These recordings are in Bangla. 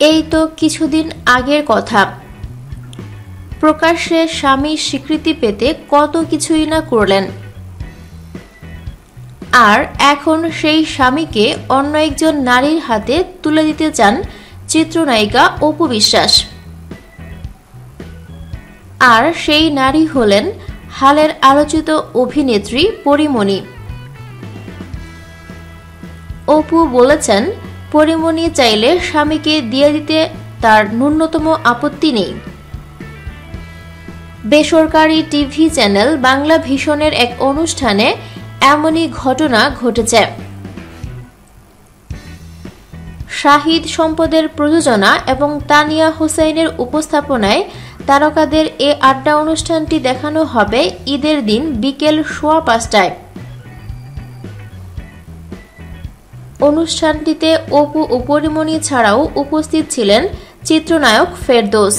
এই তো কিছুদিন আগের কথা। প্রকাশ্যে স্বামীর স্বীকৃতি পেতে কত কিছুই না করলেন। আর এখন সেই স্বামীকে অন্য একজন নারীর হাতে তুলে দিতে চান চিত্রনায়িকা অপু বিশ্বাস। আর সেই নারী হলেন হালের আলোচিত অভিনেত্রী পরিমণি। অপু বলেছেন, পরিমণি চাইলে স্বামীকে দিয়ে দিতে তার ন্যূনতম আপত্তি নেই। বেসরকারি টিভি চ্যানেল বাংলা ভীষণের এক অনুষ্ঠানে এমনই ঘটনা ঘটেছে। শাহিদ সম্পদের প্রযোজনা এবং তানিয়া হুসাইনের উপস্থাপনায় তারকাদের এ আড্ডা অনুষ্ঠানটি দেখানো হবে ঈদের দিন বিকেল সোয়া পাঁচটায়। অনুষ্ঠানটিতে অপু ও উপরিমণি ছাড়াও উপস্থিত ছিলেন চিত্রনায়ক ফেরদোস।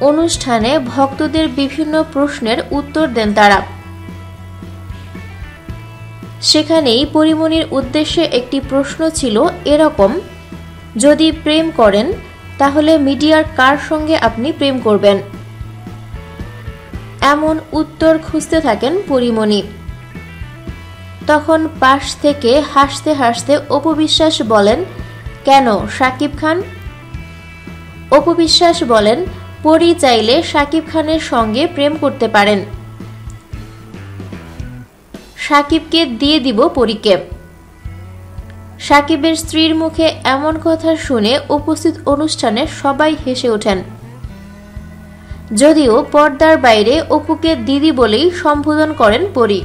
অনুষ্ঠানে ভক্তদের বিভিন্ন প্রশ্নের উত্তর দেন তারা। সেখানেই পরিমণির উদ্দেশ্যে একটি প্রশ্ন ছিল এরকম, যদি প্রেম করেন, তাহলে মিডিয়ার কার সঙ্গে আপনি প্রেম করবেন? এমন উত্তর খুঁজতে থাকেন পরিমণি। তখন পাশ থেকে হাসতে হাসতে অপবিশ্বাস বলেন, কেন, সাকিব খান? অপবিশ্বাস বলেন, পরি চাইলে সাকিব খানের সঙ্গে প্রেম করতে পারেন। সাকিবকে দিয়ে দিব পরীকে। সাকিবের স্ত্রীর মুখে এমন কথা শুনে উপস্থিত অনুষ্ঠানে সবাই হেসে ওঠেন। যদিও পর্দার বাইরে অপুকে দিদি বলেই সম্বোধন করেন Pari.